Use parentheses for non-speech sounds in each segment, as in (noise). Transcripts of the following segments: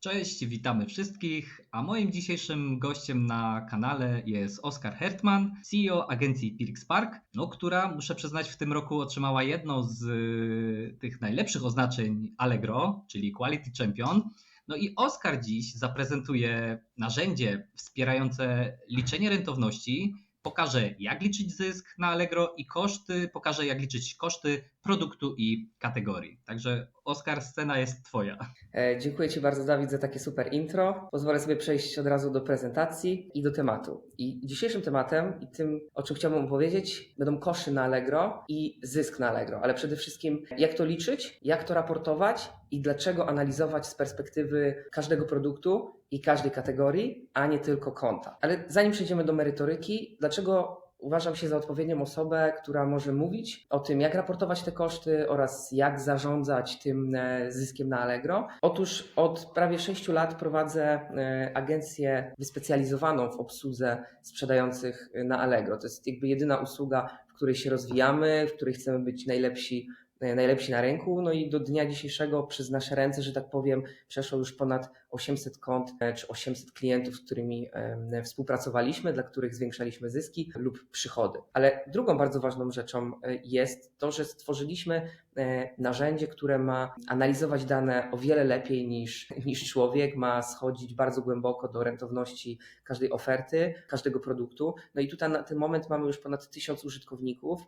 Cześć, witamy wszystkich. A moim dzisiejszym gościem na kanale jest Oskar Hertman, CEO agencji Pirx Park, no, która muszę przyznać w tym roku otrzymała jedno z y, tych najlepszych oznaczeń Allegro, czyli Quality Champion. No i Oskar dziś zaprezentuje narzędzie wspierające liczenie rentowności, pokaże jak liczyć zysk na Allegro i koszty, pokaże jak liczyć koszty produktu i kategorii. Także Oskar, scena jest Twoja. E, Dziękuję Ci bardzo, Dawid, za takie super intro. Pozwolę sobie przejść od razu do prezentacji i do tematu. I dzisiejszym tematem i tym, o czym chciałbym opowiedzieć, będą koszty na Allegro i zysk na Allegro, ale przede wszystkim jak to liczyć, jak to raportować i dlaczego analizować z perspektywy każdego produktu i każdej kategorii, a nie tylko konta. Ale zanim przejdziemy do merytoryki, dlaczego uważam się za odpowiednią osobę, która może mówić o tym, jak raportować te koszty oraz jak zarządzać tym e, zyskiem na Allegro. Otóż od prawie 6 lat prowadzę e, agencję wyspecjalizowaną w obsłudze sprzedających na Allegro. To jest jakby jedyna usługa, w której się rozwijamy, w której chcemy być najlepsi e, najlepsi na rynku. No i do dnia dzisiejszego przez nasze ręce, że tak powiem, przeszło już ponad 800 kont e, czy 800 klientów, z którymi e, współpracowaliśmy, dla których zwiększaliśmy zyski lub przychody. Ale drugą bardzo ważną rzeczą e, jest to, że stworzyliśmy narzędzie, które ma analizować dane o wiele lepiej niż, niż człowiek, ma schodzić bardzo głęboko do rentowności każdej oferty, każdego produktu. No i tutaj na ten moment mamy już ponad 1000 użytkowników,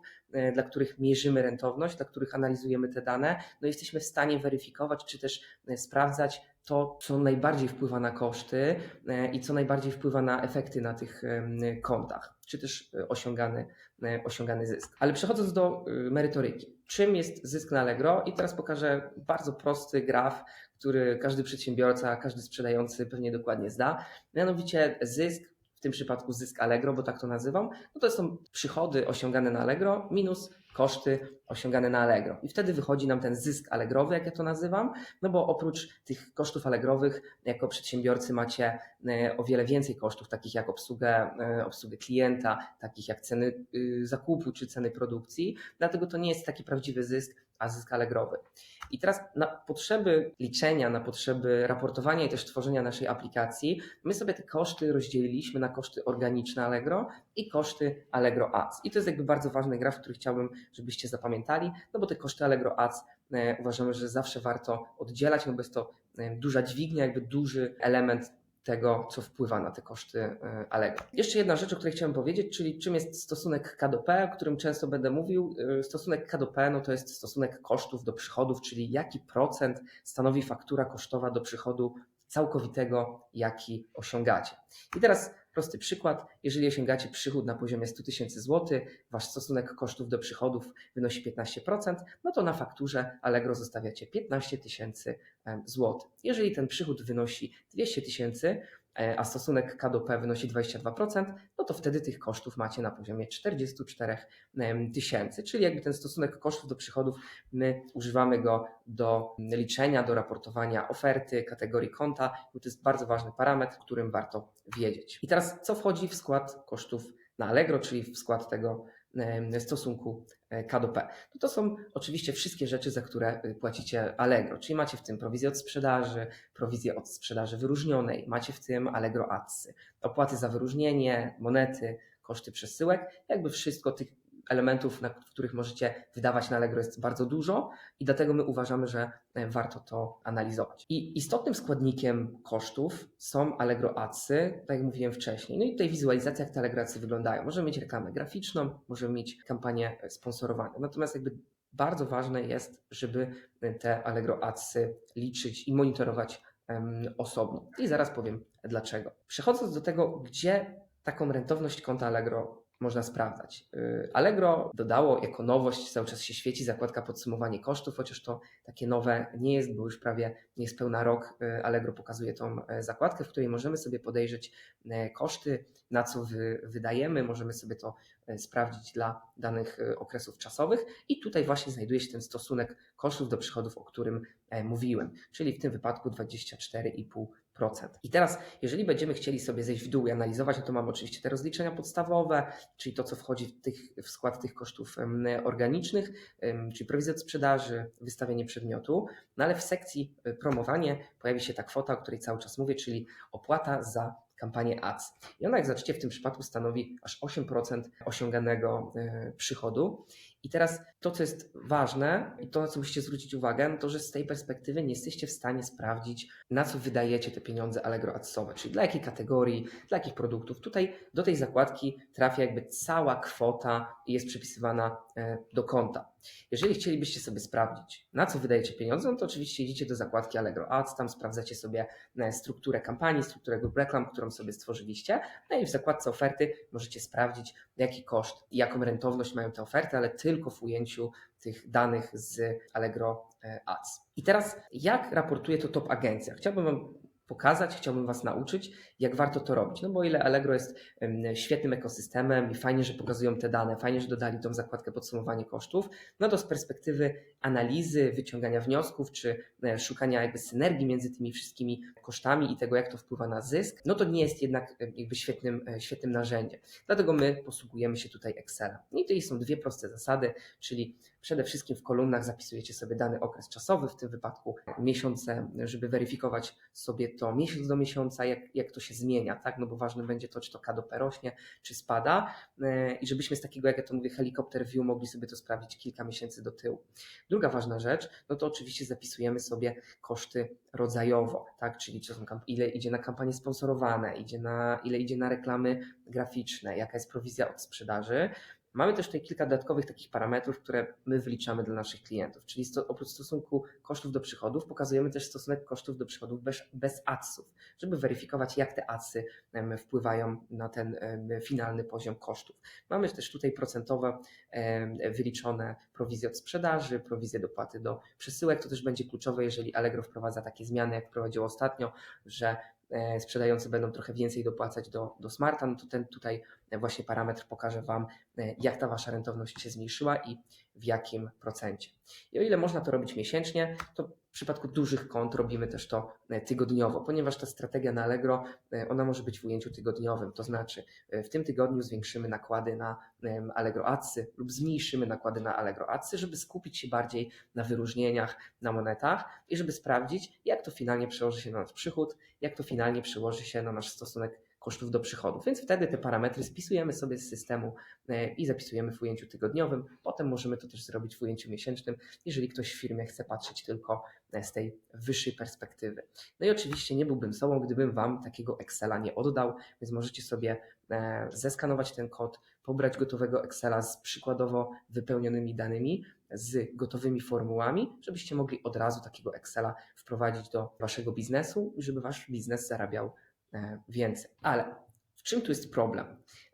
dla których mierzymy rentowność, dla których analizujemy te dane. No i jesteśmy w stanie weryfikować, czy też sprawdzać, to, co najbardziej wpływa na koszty i co najbardziej wpływa na efekty na tych kontach, czy też osiągany, osiągany zysk. Ale przechodząc do merytoryki, czym jest zysk na Allegro? I teraz pokażę bardzo prosty graf, który każdy przedsiębiorca, każdy sprzedający pewnie dokładnie zda. Mianowicie zysk tym przypadku zysk Allegro, bo tak to nazywam, no to są przychody osiągane na Allegro minus koszty osiągane na Allegro. I wtedy wychodzi nam ten zysk Allegrowy, jak ja to nazywam, no bo oprócz tych kosztów Allegrowych, jako przedsiębiorcy macie e, o wiele więcej kosztów, takich jak obsługę, e, obsługę klienta, takich jak ceny y, zakupu czy ceny produkcji, dlatego to nie jest taki prawdziwy zysk, a zysk Allegrowy. I teraz na potrzeby liczenia, na potrzeby raportowania i też tworzenia naszej aplikacji, my sobie te koszty rozdzieliliśmy na koszty organiczne Allegro i koszty Allegro Ads. I to jest jakby bardzo ważny graf, który chciałbym, żebyście zapamiętali, no bo te koszty Allegro Ads e, uważamy, że zawsze warto oddzielać, no bo jest to e, duża dźwignia, jakby duży element tego, co wpływa na te koszty e, Allegro. Jeszcze jedna rzecz, o której chciałem powiedzieć, czyli czym jest stosunek K do P, o którym często będę mówił. Stosunek K do P no to jest stosunek kosztów do przychodów, czyli jaki procent stanowi faktura kosztowa do przychodu całkowitego, jaki osiągacie. I teraz prosty przykład. Jeżeli osiągacie przychód na poziomie 100 tysięcy złotych, wasz stosunek kosztów do przychodów wynosi 15%, no to na fakturze Allegro zostawiacie 15 tysięcy złotych. Jeżeli ten przychód wynosi 200 tysięcy, a stosunek K do P wynosi 22%, no to wtedy tych kosztów macie na poziomie 44 tysięcy, czyli jakby ten stosunek kosztów do przychodów my używamy go do liczenia, do raportowania oferty, kategorii konta, bo to jest bardzo ważny parametr, którym warto wiedzieć. I teraz co wchodzi w skład kosztów na Allegro, czyli w skład tego stosunku e, K do P. No to są oczywiście wszystkie rzeczy, za które y, płacicie Allegro, czyli macie w tym prowizję od sprzedaży, prowizję od sprzedaży wyróżnionej, macie w tym Allegro Adsy, opłaty za wyróżnienie, monety, koszty przesyłek, jakby wszystko tych elementów, na których możecie wydawać na Allegro jest bardzo dużo i dlatego my uważamy, że e, warto to analizować. I istotnym składnikiem kosztów są Allegro Adsy, tak jak mówiłem wcześniej. No i tutaj wizualizacja, jak te Allegro Adsy wyglądają. Możemy mieć reklamę graficzną, możemy mieć kampanię sponsorowaną. Natomiast jakby bardzo ważne jest, żeby te Allegro Adsy liczyć i monitorować osobno. I zaraz powiem dlaczego. Przechodząc do tego, gdzie taką rentowność konta Allegro można sprawdzać. Y, Allegro dodało jako nowość, cały czas się świeci zakładka podsumowanie kosztów, chociaż to takie nowe nie jest, bo już prawie nie jest pełna rok. Y, Allegro pokazuje tą e, zakładkę, w której możemy sobie podejrzeć e, koszty, na co wydajemy, możemy sobie to e, sprawdzić dla danych okresów czasowych i tutaj właśnie znajduje się ten stosunek kosztów do przychodów, o którym mówiłem, czyli w tym wypadku 24,5 I teraz, jeżeli będziemy chcieli sobie zejść w dół i analizować, no to mamy oczywiście te rozliczenia podstawowe, czyli to, co wchodzi w, tych, w skład tych kosztów organicznych, czyli prowizja sprzedaży, wystawienie przedmiotu, no ale w sekcji y, promowanie pojawi się ta kwota, o której cały czas mówię, czyli opłata za kampanię ads. I ona, jak zobaczycie, w tym przypadku stanowi aż 8% osiąganego e, przychodu. I teraz to, co jest ważne i to, na co musicie zwrócić uwagę, no to, że z tej perspektywy nie jesteście w stanie sprawdzić, na co wydajecie te pieniądze Allegro Adsowe, czyli dla jakiej kategorii, dla jakich produktów. Tutaj do tej zakładki trafia jakby cała kwota i jest przypisywana e, do konta. Jeżeli chcielibyście sobie sprawdzić, na co wydajecie pieniądze, no to oczywiście idziecie do zakładki Allegro Ads, tam sprawdzacie sobie e, strukturę kampanii, strukturę grup reklam, którą sobie stworzyliście, no i w zakładce oferty możecie sprawdzić, jaki koszt i jaką rentowność mają te oferty, ale tylko w ujęciu tych danych z Allegro e, Ads. I teraz, jak raportuje to top agencja? Chciałbym Wam pokazać, chciałbym Was nauczyć, jak warto to robić. No bo ile Allegro jest świetnym ekosystemem i fajnie, że pokazują te dane, fajnie, że dodali tą zakładkę podsumowanie kosztów, no to z perspektywy analizy, wyciągania wniosków, czy e, szukania jakby synergii między tymi wszystkimi kosztami i tego, jak to wpływa na zysk, no to nie jest jednak jakby świetnym, e, świetnym narzędziem. Dlatego my posługujemy się tutaj Excelem. No I tutaj są dwie proste zasady, czyli przede wszystkim w kolumnach zapisujecie sobie dany okres czasowy, w tym wypadku miesiące, żeby weryfikować sobie to miesiąc do miesiąca, jak, jak to się zmienia, tak? No bo ważne będzie to, czy to KDP rośnie, czy spada e, i żebyśmy z takiego, jak ja to mówię, helikopter view mogli sobie to sprawdzić kilka miesięcy do tyłu. Druga ważna rzecz, no to oczywiście zapisujemy sobie koszty rodzajowo, tak? Czyli czy są, ile idzie na kampanie sponsorowane, idzie na, ile idzie na reklamy graficzne, jaka jest prowizja od sprzedaży. Mamy też tutaj kilka dodatkowych takich parametrów, które my wliczamy dla naszych klientów, czyli sto, oprócz stosunku kosztów do przychodów, pokazujemy też stosunek kosztów do przychodów bez, bez adsów, żeby weryfikować, jak te adsy wpływają na ten finalny poziom kosztów. Mamy też tutaj procentowe em, wyliczone prowizje od sprzedaży, prowizje dopłaty do przesyłek. To też będzie kluczowe, jeżeli Allegro wprowadza takie zmiany, jak wprowadziło ostatnio, że sprzedający będą trochę więcej dopłacać do, do Smarta, no to ten tutaj właśnie parametr pokaże Wam, e, jak ta Wasza rentowność się zmniejszyła i w jakim procencie. I o ile można to robić miesięcznie, to w przypadku dużych kont robimy też to e, tygodniowo, ponieważ ta strategia na Allegro, e, ona może być w ujęciu tygodniowym, to znaczy e, w tym tygodniu zwiększymy nakłady na Allegro Adsy lub zmniejszymy nakłady na Allegro Adsy, żeby skupić się bardziej na wyróżnieniach, na monetach i żeby sprawdzić, jak to finalnie przełoży się na nasz przychód, jak to finalnie przełoży się na nasz stosunek kosztów do przychodów. Więc wtedy te parametry spisujemy sobie z systemu e, i zapisujemy w ujęciu tygodniowym. Potem możemy to też zrobić w ujęciu miesięcznym, jeżeli ktoś w firmie chce patrzeć tylko e, z tej wyższej perspektywy. No i oczywiście nie byłbym sobą, gdybym Wam takiego Excela nie oddał, więc możecie sobie e, zeskanować ten kod, pobrać gotowego Excela z przykładowo wypełnionymi danymi, z gotowymi formułami, żebyście mogli od razu takiego Excela wprowadzić do Waszego biznesu i żeby Wasz biznes zarabiał więcej. Ale w czym tu jest problem?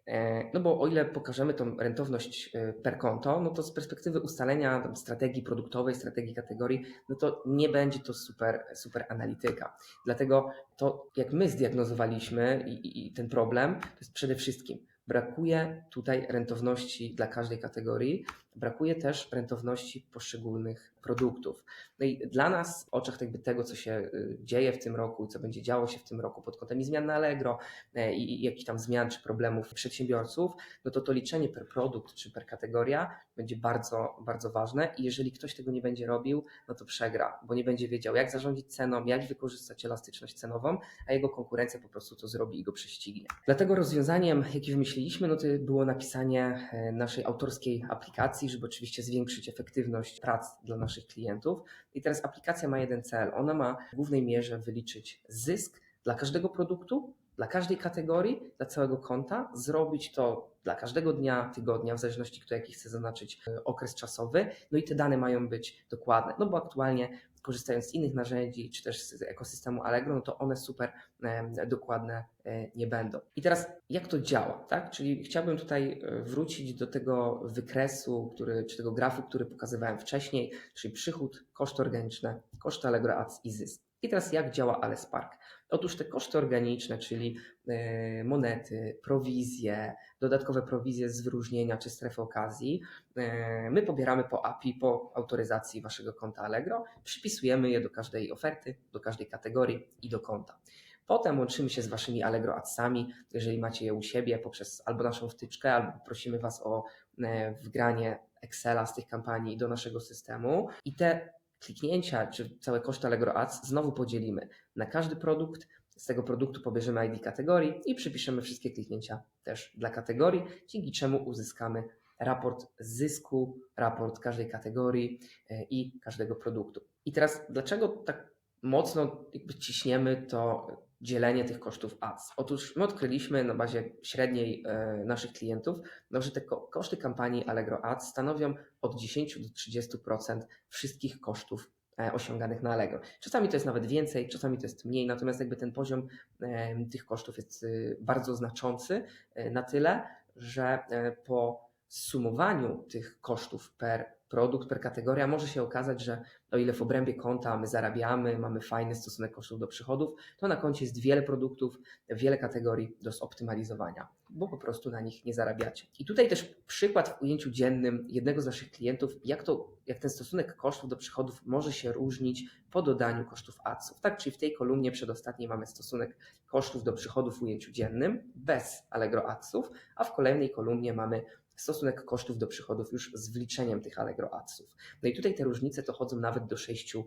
E, No bo o ile pokażemy tą rentowność e, per konto, no to z perspektywy ustalenia strategii produktowej, strategii kategorii, no to nie będzie to super, super analityka. Dlatego to, jak my zdiagnozowaliśmy i, i, i ten problem, to jest przede wszystkim brakuje tutaj rentowności dla każdej kategorii, brakuje też rentowności poszczególnych produktów. No i dla nas w oczach jakby tego, co się y, dzieje w tym roku i co będzie działo się w tym roku pod kątem i zmian na Allegro e, i, i jakichś tam zmian czy problemów przedsiębiorców, no to to liczenie per produkt czy per kategoria będzie bardzo, bardzo ważne i jeżeli ktoś tego nie będzie robił, no to przegra, bo nie będzie wiedział jak zarządzić ceną, jak wykorzystać elastyczność cenową, a jego konkurencja po prostu to zrobi i go prześcignie. Dlatego rozwiązaniem, jakie wymyśliliśmy, no to było napisanie e, naszej autorskiej aplikacji, żeby oczywiście zwiększyć efektywność prac dla naszych klientów. I teraz aplikacja ma jeden cel. Ona ma w głównej mierze wyliczyć zysk dla każdego produktu, dla każdej kategorii, dla całego konta, zrobić to dla każdego dnia, tygodnia, w zależności kto jaki chce zaznaczyć e, okres czasowy. No i te dane mają być dokładne, no bo aktualnie korzystając z innych narzędzi, czy też z ekosystemu Allegro, no to one super e, dokładne e, nie będą. I teraz jak to działa, tak? Czyli chciałbym tutaj e, wrócić do tego wykresu, który, czy tego grafu, który pokazywałem wcześniej, czyli przychód, koszty organiczne, koszty Allegro Ads i zysk. I teraz jak działa AleSpark? Otóż te koszty organiczne, czyli e, monety, prowizje, dodatkowe prowizje z wyróżnienia czy strefy okazji, e, my pobieramy po API, po autoryzacji waszego konta Allegro, przypisujemy je do każdej oferty, do każdej kategorii i do konta. Potem łączymy się z waszymi Allegro Adsami, jeżeli macie je u siebie poprzez albo naszą wtyczkę, albo prosimy was o e, wgranie Excela z tych kampanii do naszego systemu i te kliknięcia czy całe koszty Allegro Ads znowu podzielimy na każdy produkt. Z tego produktu pobierzemy ID kategorii i przypiszemy wszystkie kliknięcia też dla kategorii, dzięki czemu uzyskamy raport zysku, raport każdej kategorii e, i każdego produktu. I teraz dlaczego tak mocno ciśniemy to dzielenie tych kosztów ads? Otóż my odkryliśmy na bazie średniej e, naszych klientów, no, że te ko- koszty kampanii Allegro Ads stanowią od 10 do 30% wszystkich kosztów e, osiąganych na Allegro. Czasami to jest nawet więcej, czasami to jest mniej, natomiast jakby ten poziom e, tych kosztów jest bardzo znaczący na tyle, że po sumowaniu tych kosztów per produkt, per kategoria może się okazać, że o ile w obrębie konta my zarabiamy, mamy fajny stosunek kosztów do przychodów, to na koncie jest wiele produktów, wiele kategorii do zoptymalizowania, bo po prostu na nich nie zarabiacie. I tutaj też przykład w ujęciu dziennym jednego z naszych klientów, jak, to, jak ten stosunek kosztów do przychodów może się różnić po dodaniu kosztów adsów. Tak, czyli w tej kolumnie przedostatniej mamy stosunek kosztów do przychodów w ujęciu dziennym bez Allegro adsów, a w kolejnej kolumnie mamy stosunek kosztów do przychodów już z wliczeniem tych Allegro Adsów. No i tutaj te różnice to chodzą nawet do 6%,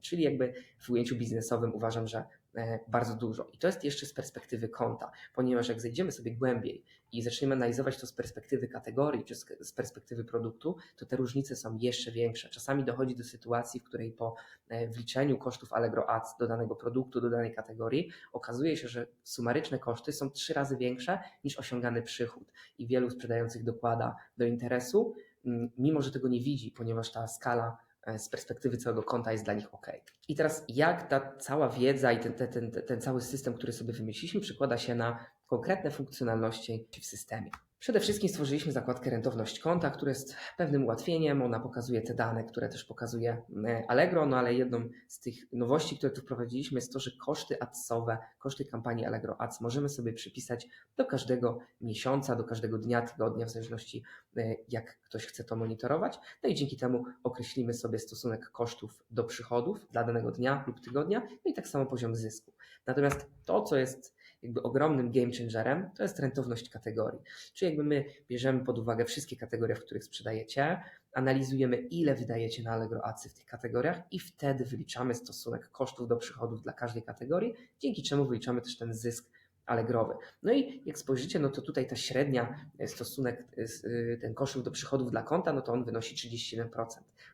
czyli jakby w ujęciu biznesowym uważam, że e, bardzo dużo. I to jest jeszcze z perspektywy konta, ponieważ jak zejdziemy sobie głębiej i zaczniemy analizować to z perspektywy kategorii czy z perspektywy produktu, to te różnice są jeszcze większe. Czasami dochodzi do sytuacji, w której po e, wliczeniu kosztów Allegro Ads do danego produktu, do danej kategorii, okazuje się, że sumaryczne koszty są trzy razy większe niż osiągany przychód i wielu sprzedających dokłada do interesu, mm, mimo że tego nie widzi, ponieważ ta skala e, z perspektywy całego konta jest dla nich ok. I teraz jak ta cała wiedza i ten, ten, ten, ten cały system, który sobie wymyśliliśmy, przekłada się na konkretne funkcjonalności w systemie. Przede wszystkim stworzyliśmy zakładkę rentowność konta, która jest pewnym ułatwieniem. Ona pokazuje te dane, które też pokazuje e, Allegro, no ale jedną z tych nowości, które tu wprowadziliśmy jest to, że koszty adsowe, koszty kampanii Allegro Ads możemy sobie przypisać do każdego miesiąca, do każdego dnia, tygodnia, w zależności e, jak ktoś chce to monitorować. No i dzięki temu określimy sobie stosunek kosztów do przychodów dla danego dnia lub tygodnia, no i tak samo poziom zysku. Natomiast to, co jest jakby ogromnym game changerem, to jest rentowność kategorii. Czyli jakby my bierzemy pod uwagę wszystkie kategorie, w których sprzedajecie, analizujemy ile wydajecie na Allegro Adsy w tych kategoriach i wtedy wyliczamy stosunek kosztów do przychodów dla każdej kategorii, dzięki czemu wyliczamy też ten zysk Allegrowy. No i jak spojrzycie, no to tutaj ta średnia e, stosunek, e, y, ten kosztów do przychodów dla konta, no to on wynosi 37%.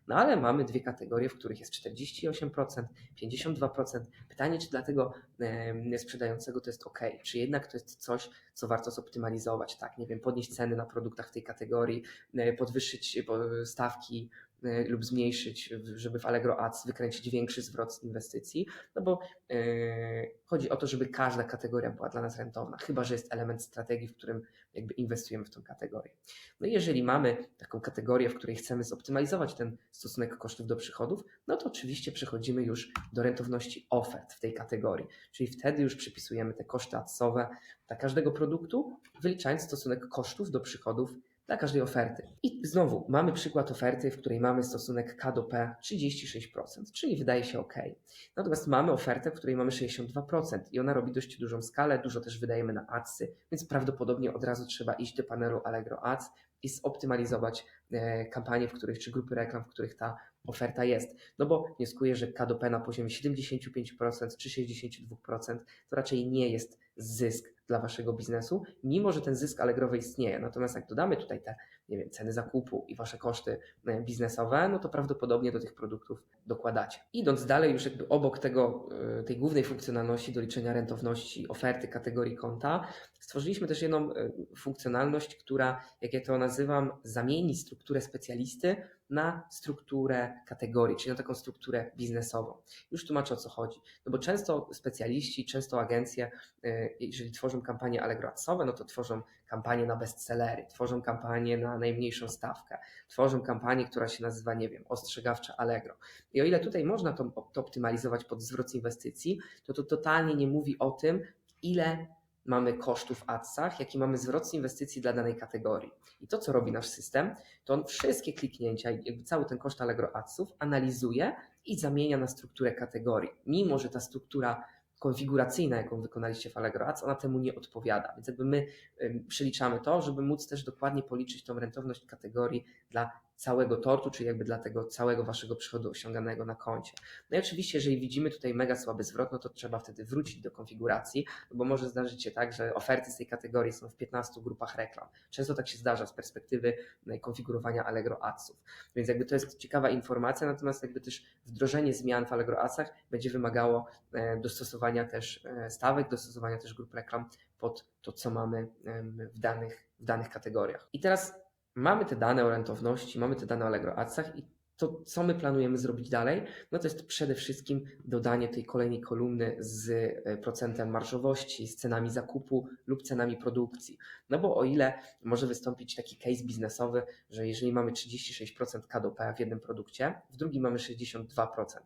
No ale mamy dwie kategorie, w których jest 48%, 52%. Pytanie, czy dla tego sprzedającego to jest ok, czy jednak to jest coś, co warto zoptymalizować, tak, nie wiem, podnieść ceny na produktach w tej kategorii, e, podwyższyć e, stawki e, lub zmniejszyć, żeby w Allegro Ads wykręcić większy zwrot z inwestycji, no bo e, chodzi o to, żeby każda kategoria była dla nas rentowna, chyba że jest element strategii, w którym jakby inwestujemy w tą kategorię. No i jeżeli mamy taką kategorię, w której chcemy zoptymalizować ten stosunek kosztów do przychodów, no to oczywiście przechodzimy już do rentowności ofert w tej kategorii, czyli wtedy już przypisujemy te koszty adsowe dla każdego produktu, wyliczając stosunek kosztów do przychodów dla każdej oferty. I znowu mamy przykład oferty, w której mamy stosunek K do P 36%, czyli wydaje się ok. Natomiast mamy ofertę, w której mamy 62% i ona robi dość dużą skalę, dużo też wydajemy na adsy, więc prawdopodobnie od razu trzeba iść do panelu Allegro Ads i zoptymalizować e, kampanie, w których, czy grupy reklam, w których ta oferta jest. No bo wnioskuję, że K do P na poziomie 75% czy 62% to raczej nie jest zysk dla waszego biznesu, mimo że ten zysk Allegrowy istnieje. Natomiast jak dodamy tutaj te nie wiem, ceny zakupu i wasze koszty e, biznesowe, no to prawdopodobnie do tych produktów dokładacie. Idąc dalej, już jakby obok tego, e, tej głównej funkcjonalności do liczenia rentowności oferty kategorii konta, stworzyliśmy też jedną e, funkcjonalność, która, jak ja to nazywam, zamieni strukturę specjalisty na strukturę kategorii, czyli na taką strukturę biznesową. Już tłumaczę o co chodzi. No bo często specjaliści, często agencje, e, jeżeli tworzą kampanie Allegro Adsowe, no to tworzą kampanie na bestsellery, tworzą kampanie na najmniejszą stawkę, tworzą kampanię, która się nazywa, nie wiem, ostrzegawcza Allegro. I o ile tutaj można to, to optymalizować pod zwrot inwestycji, to to totalnie nie mówi o tym, ile mamy kosztów w adsach, jaki mamy zwrot z inwestycji dla danej kategorii. I to, co robi nasz system, to on wszystkie kliknięcia, jakby cały ten koszt Allegro Adsów analizuje i zamienia na strukturę kategorii. Mimo, że ta struktura konfiguracyjna, jaką wykonaliście w Allegro Ads, ona temu nie odpowiada. Więc jakby my przeliczamy to, żeby móc też dokładnie policzyć tą rentowność kategorii dla całego tortu, czyli jakby dla tego całego waszego przychodu osiąganego na koncie. No i oczywiście, jeżeli widzimy tutaj mega słaby zwrot, no to trzeba wtedy wrócić do konfiguracji, no bo może zdarzyć się tak, że oferty z tej kategorii są w 15 grupach reklam. Często tak się zdarza z perspektywy e, konfigurowania Allegro Adsów. Więc jakby to jest ciekawa informacja, natomiast jakby też wdrożenie zmian w Allegro Adsach będzie wymagało e, dostosowania też e, stawek, dostosowania też grup reklam pod to, co mamy w danych, w danych kategoriach. I teraz mamy te dane o rentowności, mamy te dane o Allegro Adsach i to, co my planujemy zrobić dalej, no to jest przede wszystkim dodanie tej kolejnej kolumny z e, procentem marżowości, z cenami zakupu lub cenami produkcji. No bo o ile może wystąpić taki case biznesowy, że jeżeli mamy 36% KDP w jednym produkcie, w drugim mamy 62%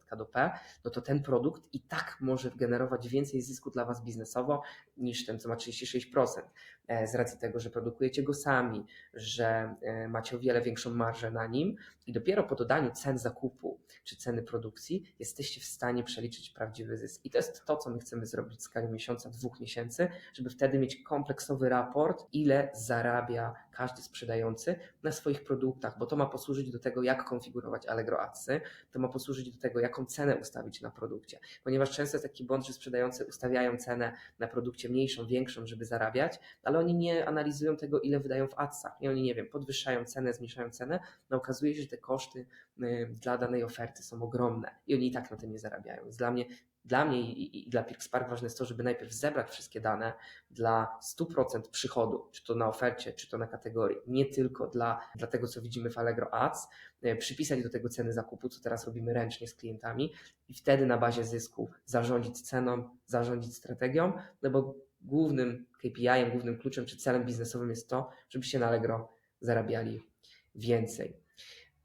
KDP, no to ten produkt i tak może generować więcej zysku dla Was biznesowo niż ten, co ma 36%. e, Z racji tego, że produkujecie go sami, że e, macie o wiele większą marżę na nim i dopiero po dodaniu cen zakupu czy ceny produkcji jesteście w stanie przeliczyć prawdziwy zysk. I to jest to, co my chcemy zrobić w skali miesiąca, dwóch miesięcy, żeby wtedy mieć kompleksowy raport, ile zarabia każdy sprzedający na swoich produktach, bo to ma posłużyć do tego, jak konfigurować Allegro Adsy, to ma posłużyć do tego, jaką cenę ustawić na produkcie. Ponieważ często jest taki błąd, że sprzedający ustawiają cenę na produkcie mniejszą, większą, żeby zarabiać, ale oni nie analizują tego, ile wydają w adsach. I oni, nie wiem, podwyższają cenę, zmniejszają cenę, no okazuje się, że te koszty y, dla danej oferty są ogromne i oni i tak na tym nie zarabiają. Więc dla mnie, dla mnie i, dla Pirkspark ważne jest to, żeby najpierw zebrać wszystkie dane dla 100% przychodu, czy to na ofercie, czy to na kategorii, nie tylko dla, dla tego, co widzimy w Allegro Ads, y, przypisać do tego ceny zakupu, co teraz robimy ręcznie z klientami i wtedy na bazie zysku zarządzić ceną, zarządzić strategią, no bo głównym KPI-em, głównym kluczem czy celem biznesowym jest to, żebyście na Allegro zarabiali więcej.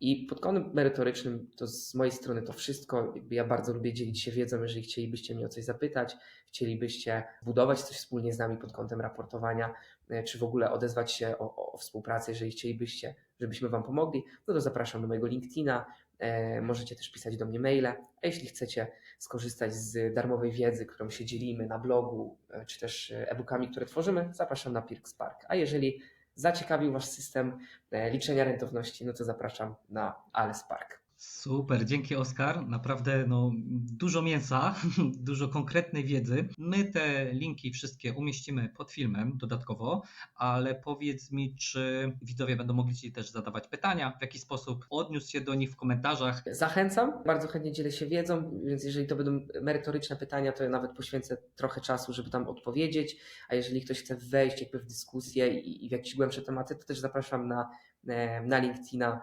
I pod kątem merytorycznym to z mojej strony to wszystko. Jakby ja bardzo lubię dzielić się wiedzą, jeżeli chcielibyście mnie o coś zapytać, chcielibyście budować coś wspólnie z nami pod kątem raportowania, e, czy w ogóle odezwać się o, o, współpracę, jeżeli chcielibyście, żebyśmy Wam pomogli, no to zapraszam do mojego LinkedIna, e, możecie też pisać do mnie maile, a jeśli chcecie skorzystać z darmowej wiedzy, którą się dzielimy na blogu, e, czy też e-bookami, które tworzymy, zapraszam na Pirkspark. A jeżeli zaciekawił Was system e, liczenia rentowności, no to zapraszam na Alespark. Super, dzięki Oskar. Naprawdę no, dużo mięsa, (laughs) dużo konkretnej wiedzy. My te linki wszystkie umieścimy pod filmem dodatkowo, ale powiedz mi, czy widzowie będą mogli Ci też zadawać pytania, w jaki sposób odniósł się do nich w komentarzach. Zachęcam, bardzo chętnie dzielę się wiedzą, więc jeżeli to będą merytoryczne pytania, to ja nawet poświęcę trochę czasu, żeby tam odpowiedzieć, a jeżeli ktoś chce wejść jakby w dyskusję i, w jakieś głębsze tematy, to też zapraszam na, e, na LinkedIna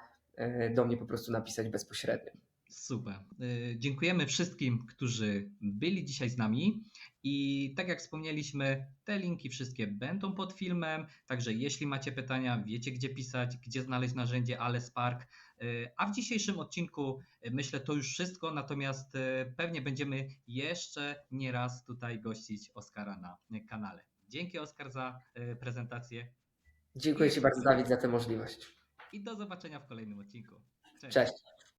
do mnie po prostu napisać bezpośrednio. Super. Y, Dziękujemy wszystkim, którzy byli dzisiaj z nami. I tak jak wspomnieliśmy, te linki wszystkie będą pod filmem. Także jeśli macie pytania, wiecie gdzie pisać, gdzie znaleźć narzędzie AleSpark. Y, A w dzisiejszym odcinku myślę to już wszystko, natomiast pewnie będziemy jeszcze nie raz tutaj gościć Oskara na kanale. Dzięki Oskar za prezentację Dziękuję Ci bardzo, Dawid, za tę możliwość. I do zobaczenia w kolejnym odcinku. Cześć.